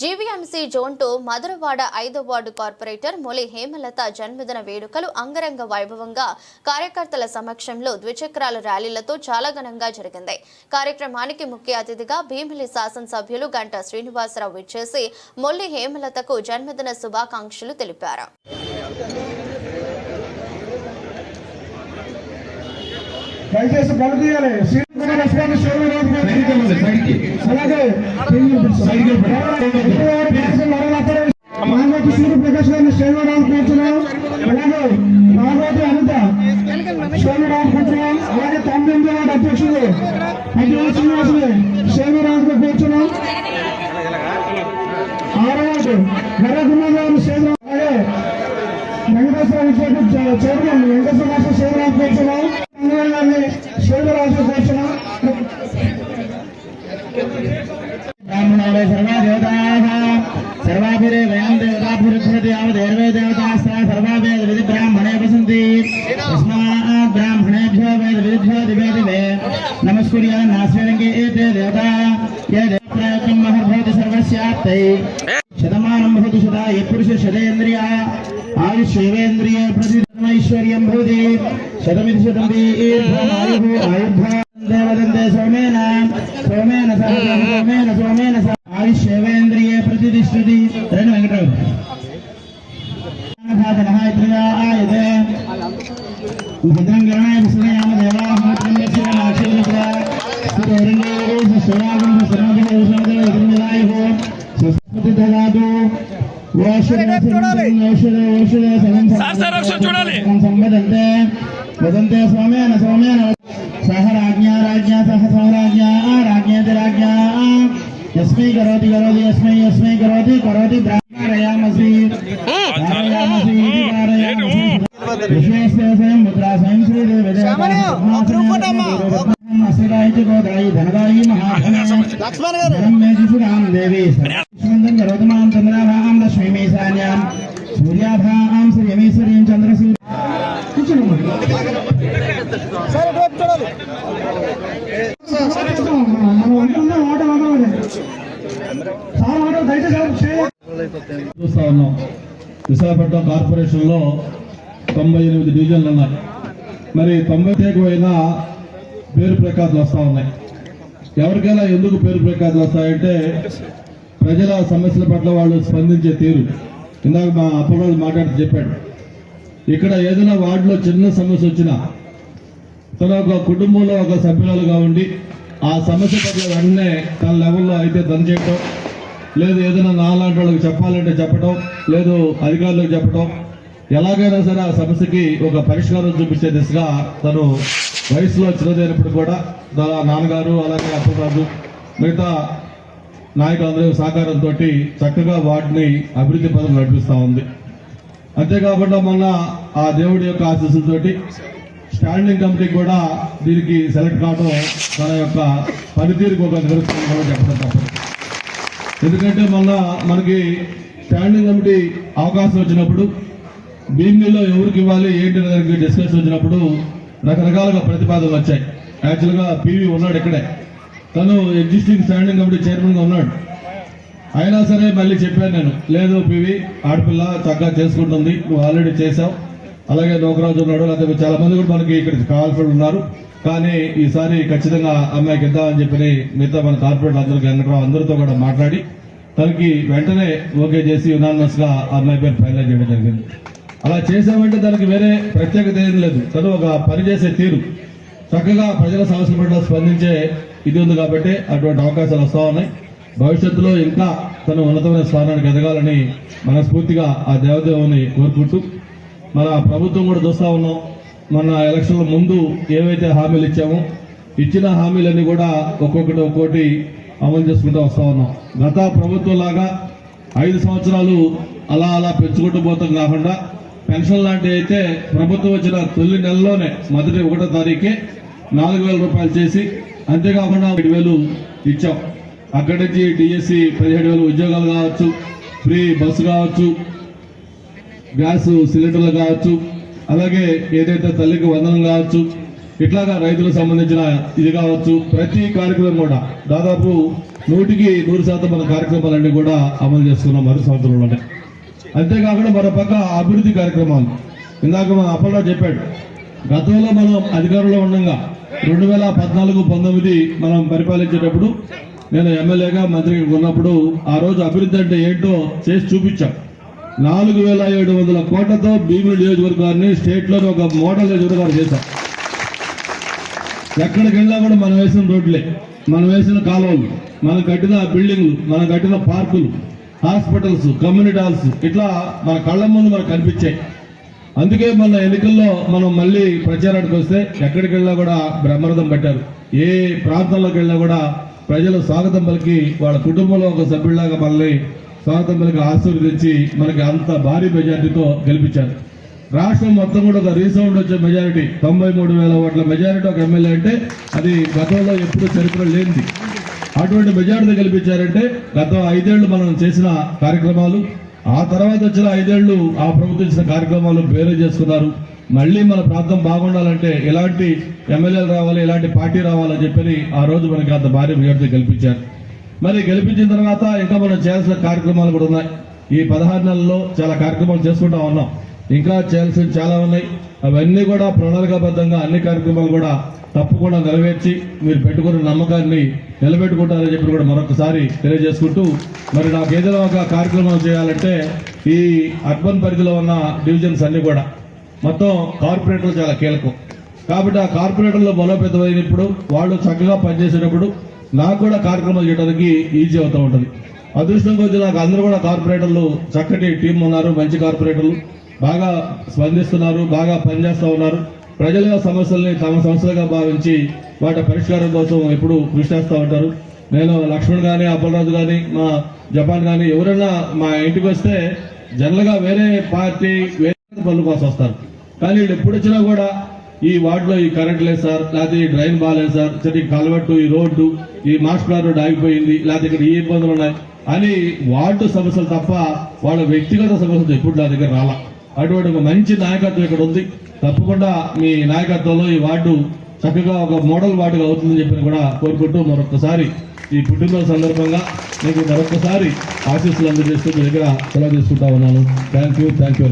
GVMC zone two Madhurawada ఐదో ward corporator Molly Hemalatha జన్మదిన వేడుకలు అంగరంగ వైభవంగా కార్యకర్తల సమక్షంలో ద్విచక్రాల ర్యాలీలతో చాలా ఘనంగా జరిగింది. కార్యక్రమానికి ముఖ్య అతిథిగా భీమిలి శాసనసభ్యులు గంటా శ్రీనివాసరావు విచ్చేసి మొల్లి హేమలతకు జన్మదిన శుభాకాంక్షలు తెలిపారు. దయచేసి అలాగే సూర్యప్రకాష్ గారిని శివరాజు కూర్చున్నాం అలాగే నాగోటి అనిత శివరాజు కూర్చున్నాం అలాగే తొమ్మిది వార్డు అధ్యక్షుడు అధ్యక్ష ब्राह्मणाले सर्वा देवताः सर्वाभिरे वयं देवताभिरुच्यते यावदेर्वे देवतास्ता सर्वा वेद विधि ब्राह्मणे वसन्ति तस्मात् ब्राह्मणेभ्यो वेद विधिभ्यो दिवे दिवे नमस्कुर्या नास्वेरङ्गे एते देवता ये देवप्रयत्नं महर्भवति सर्वस्याप्तै शतमानं भवति ये पुरुष शतेन्द्रिया आयुष्येवेन्द्रिये ಸೇವಾಗುಂಡು ಸಮಾಜದ ಉಸಾದ ಗ್ರಂಥಾಲಯವು ಸರಸ್ವತಿ ತಗಾದು ಔಷಧ మే శిశురాం దేవి సుమందం గరోతమాం చంద్రాభాం లక్ష్మీ ఈశాన్యాం సూర్యాభాం శ్రీయమీశ్వరీం చంద్రసూర్య చూస్తా ఉన్నాం విశాఖపట్నం కార్పొరేషన్లో తొంభై ఎనిమిది డివిజన్లు ఉన్నాయి. మరి తొంభై ప్రత్యేకమైన పేరు ప్రఖ్యాతులు వస్తూ ఉన్నాయి. ఎవరికైనా ఎందుకు పేరు ప్రఖ్యాతులు వస్తాయంటే ప్రజల సమస్యల పట్ల వాళ్ళు స్పందించే తీరు. ఇందాక మా అప్పగారు మాట్లాడుతూ చెప్పాడు. ఇక్కడ ఏదైనా వార్డులో చిన్న సమస్య వచ్చినా తన ఒక కుటుంబంలో ఒక సభ్యురాలుగా ఉండి ఆ సమస్య పట్ల వెంటనే తన లెవెల్లో అయితే తను చేయటం లేదు ఏదైనా నాలాంటి వాళ్ళకి చెప్పాలంటే చెప్పటం లేదు అధికారులకు చెప్పటం ఎలాగైనా సరే ఆ సమస్యకి ఒక పరిష్కారం చూపించే దిశగా తను వయసులో చిన్నదైనప్పుడు కూడా తన నాన్నగారు అలాగే అప్పరాజు మిగతా నాయకులందరూ సహకారంతో చక్కగా వాటిని అభివృద్ధి పదం నడిపిస్తూ ఉంది. అంతేకాకుండా మొన్న ఆ దేవుడి యొక్క ఆశీస్సులతోటి స్టాండింగ్ కమిటీ కూడా దీనికి సెలెక్ట్ కావడం తన యొక్క పనితీరుకు ఒక నిదర్శనం చెప్పడం తప్పదు. ఎందుకంటే మొన్న మనకి స్టాండింగ్ కమిటీ అవకాశం వచ్చినప్పుడు భీమిలో ఎవరికి ఇవ్వాలి ఏంటి దానికి డిస్కషన్ వచ్చినప్పుడు రకరకాలుగా ప్రతిపాదనలు వచ్చాయి. యాక్చువల్గా పీవీ ఉన్నాడు ఇక్కడే. తను ఎగ్జిస్టింగ్ స్టాండింగ్ కమిటీ చైర్మన్గా ఉన్నాడు. అయినా సరే మళ్ళీ చెప్పాను నేను లేదు పివి ఆడపిల్ల చక్కగా చేసుకుంటుంది నువ్వు ఆల్రెడీ చేసావు అలాగే నోకరాజు ఉన్నాడు లేకపోతే చాలా మంది కూడా మనకి ఇక్కడ కావాల్సిన ఉన్నారు. కానీ ఈసారి ఖచ్చితంగా అమ్మాయికి ఇద్దామని చెప్పి మిగతా మన కార్పొరేట్ అందరికీ వెంకటరావు అందరితో కూడా మాట్లాడి తనకి వెంటనే ఓకే చేసి యునానిమస్గా అమ్మాయి పేరు ఫైనల్ చేయడం జరిగింది. అలా చేసామంటే దానికి వేరే ప్రత్యేకత ఏం లేదు. తను ఒక పని చేసే తీరు. చక్కగా ప్రజల సమస్యల పట్ల స్పందించే ఇది ఉంది కాబట్టి అటువంటి అవకాశాలు వస్తూ ఉన్నాయి. భవిష్యత్తులో ఇంకా తను ఉన్నతమైన స్థానానికి ఎదగాలని మనస్ఫూర్తిగా ఆ దేవదేవుని కోరుకుంటూ మన ప్రభుత్వం కూడా చూస్తూ ఉన్నాం. మన ఎలక్షన్ల ముందు ఏవైతే హామీలు ఇచ్చామో ఇచ్చిన హామీలన్నీ కూడా ఒక్కొక్కటి ఒక్కోటి అమలు చేసుకుంటూ వస్తా ఉన్నాం. గత ప్రభుత్వం లాగా ఐదు సంవత్సరాలు అలా అలా పెంచుకుంటూ పోతాం కాకుండా పెన్షన్ లాంటివి అయితే ప్రభుత్వం వచ్చిన తొలి నెలలోనే మొదటి ఒకటో తారీఖే నాలుగు వేల రూపాయలు చేసి అంతేకాకుండా ఏడు వేలు ఇచ్చాం. అక్కడి నుంచి డిఎస్సి పదిహేడు వేలు ఉద్యోగాలు కావచ్చు ఫ్రీ బస్సు కావచ్చు గ్యాస్ సిలిండర్లు కావచ్చు అలాగే ఏదైతే తల్లికి వందనం కావచ్చు ఇట్లాగా రైతులకు సంబంధించిన ఇది కావచ్చు ప్రతి కార్యక్రమం కూడా దాదాపు నూటికి నూరు శాతం మన కార్యక్రమాలన్నీ కూడా అమలు చేస్తున్నాం మరు సంవత్సరంలోనే. అంతేకాకుండా మరోపక్క అభివృద్ధి కార్యక్రమాలు. ఇందాక మన అప్పలరావు చెప్పాడు గతంలో మనం అధికారంలో ఉండగా రెండు వేల పద్నాలుగు పంతొమ్మిది మనం పరిపాలించేటప్పుడు నేను ఎమ్మెల్యేగా మంత్రిగా ఉన్నప్పుడు ఆ రోజు అభివృద్ధి అంటే ఏంటో చేసి చూపించాం. నాలుగు వేల ఏడు వందల కోట్లతో భీముల నియోజకవర్గాన్ని స్టేట్లోని ఒక మోడల్ నియోజకవర్గాన్ని చేశాం. ఎక్కడికి వెళ్ళినా కూడా మనం వేసిన రోడ్లే మనం వేసిన కాలువలు మనం కట్టిన బిల్డింగ్లు మనం కట్టిన పార్కులు హాస్పిటల్స్ కమ్యూనిటీ హాల్స్ ఇట్లా మన కళ్ళ ముందు మనకు కనిపించాయి. అందుకే మన ఎన్నికల్లో మనం మళ్ళీ ప్రచారానికి వస్తే ఎక్కడికి వెళ్ళినా కూడా బ్రహ్మరథం పెట్టారు. ఏ ప్రాంతంలోకి వెళ్ళినా కూడా ప్రజలు స్వాగతం పలికి వాళ్ళ కుటుంబంలో ఒక సభ్యుల్లాగా మనల్ని స్వాగతం పలికి ఆశీర్వదించి మనకి అంత భారీ మెజారిటీతో గెలిపించారు. రాష్ట్రం మొత్తం కూడా ఒక రీసౌండ్ వచ్చే మెజారిటీ. తొంభై మూడు వేల ఓట్ల మెజారిటీ ఒక ఎమ్మెల్యే అంటే అది గతంలో ఎప్పుడూ చరిత్ర లేనిది. అటువంటి మెజారిటీ గెలిపించారంటే గత ఐదేళ్ళు మనం చేసిన కార్యక్రమాలు ఆ తర్వాత వచ్చిన ఐదేళ్ళు ఆ ప్రభుత్వం ఇచ్చిన కార్యక్రమాలు పేరు చేసుకున్నారు. మళ్ళీ మన ప్రాంతం బాగుండాలంటే ఎలాంటి ఎమ్మెల్యేలు రావాలి ఎలాంటి పార్టీ రావాలని చెప్పని ఆ రోజు మనకి అంత భారీ మెజార్టీ గెలిపించారు మరి గెలిపించిన తర్వాత ఇంకా మనం చేయాల్సిన కార్యక్రమాలు కూడా ఉన్నాయి. ఈ పదహారు నెలల్లో చాలా కార్యక్రమాలు చేసుకుంటా ఉన్నాం. ఇంకా చేయాల్సిన చాలా ఉన్నాయి. అవన్నీ కూడా ప్రణాళికాబద్ధంగా అన్ని కార్యక్రమాలు కూడా తప్పకుండా నెరవేర్చి మీరు పెట్టుకున్న నమ్మకాన్ని నిలబెట్టుకుంటారని చెప్పి కూడా మరొకసారి తెలియజేసుకుంటూ మరి నాకు ఏదైనా ఒక కార్యక్రమం చేయాలంటే ఈ అర్బన్ పరిధిలో ఉన్న డివిజన్స్ అన్ని కూడా. మొత్తం కార్పొరేటర్లు చాలా కీలకం. కాబట్టి ఆ కార్పొరేటర్లు బలోపేతమైనప్పుడు వాళ్ళు చక్కగా పనిచేసేటప్పుడు నాకు కూడా కార్యక్రమాలు చేయడానికి ఈజీ అవుతూ ఉంటుంది. అదృష్టం కొద్ది నాకు అందరూ కూడా కార్పొరేటర్లు చక్కటి టీం ఉన్నారు మంచి కార్పొరేటర్లు. బాగా స్పందిస్తున్నారు బాగా పనిచేస్తూ ఉన్నారు. ప్రజల సమస్యల్ని తమ సమస్యలుగా భావించి వాటి పరిష్కారం కోసం ఎప్పుడు కృషి చేస్తూ ఉంటారు. నేను లక్ష్మణ్ కానీ అప్పలరాజు కానీ మా జపాన్ కానీ ఎవరైనా మా ఇంటికి వస్తే జనరల్గా వేరే పార్టీ వేరే పనుల కోసం వస్తారు. కానీ వీళ్ళు ఎప్పుడు వచ్చినా కూడా ఈ వార్డులో ఈ కరెంట్ లేదు సార్ లేకపోతే ఈ డ్రైన్ బాగాలేదు సార్ సరే ఈ కలవట్టు ఈ రోడ్డు ఈ మాస్టర్ రోడ్డు ఆగిపోయింది లేకపోతే ఇక్కడ ఈ ఇబ్బందులు ఉన్నాయి అని వార్డు సమస్యలు తప్ప వాళ్ళ వ్యక్తిగత సమస్యలు ఎప్పుడు నా దగ్గర రాలా. అటువంటి ఒక మంచి నాయకత్వం ఇక్కడ ఉంది. తప్పకుండా మీ నాయకత్వంలో ఈ వార్డు చక్కగా ఒక మోడల్ వార్డుగా అవుతుందని చెప్పి కూడా కోరుకుంటూ మరొకసారి ఈ పుట్టినరోజు సందర్భంగా మీకు మరొకసారి ఆశీస్సులు అందజేస్తూ మీ దగ్గర సెలవు తీసుకుంటా ఉన్నాను. Thank you thank you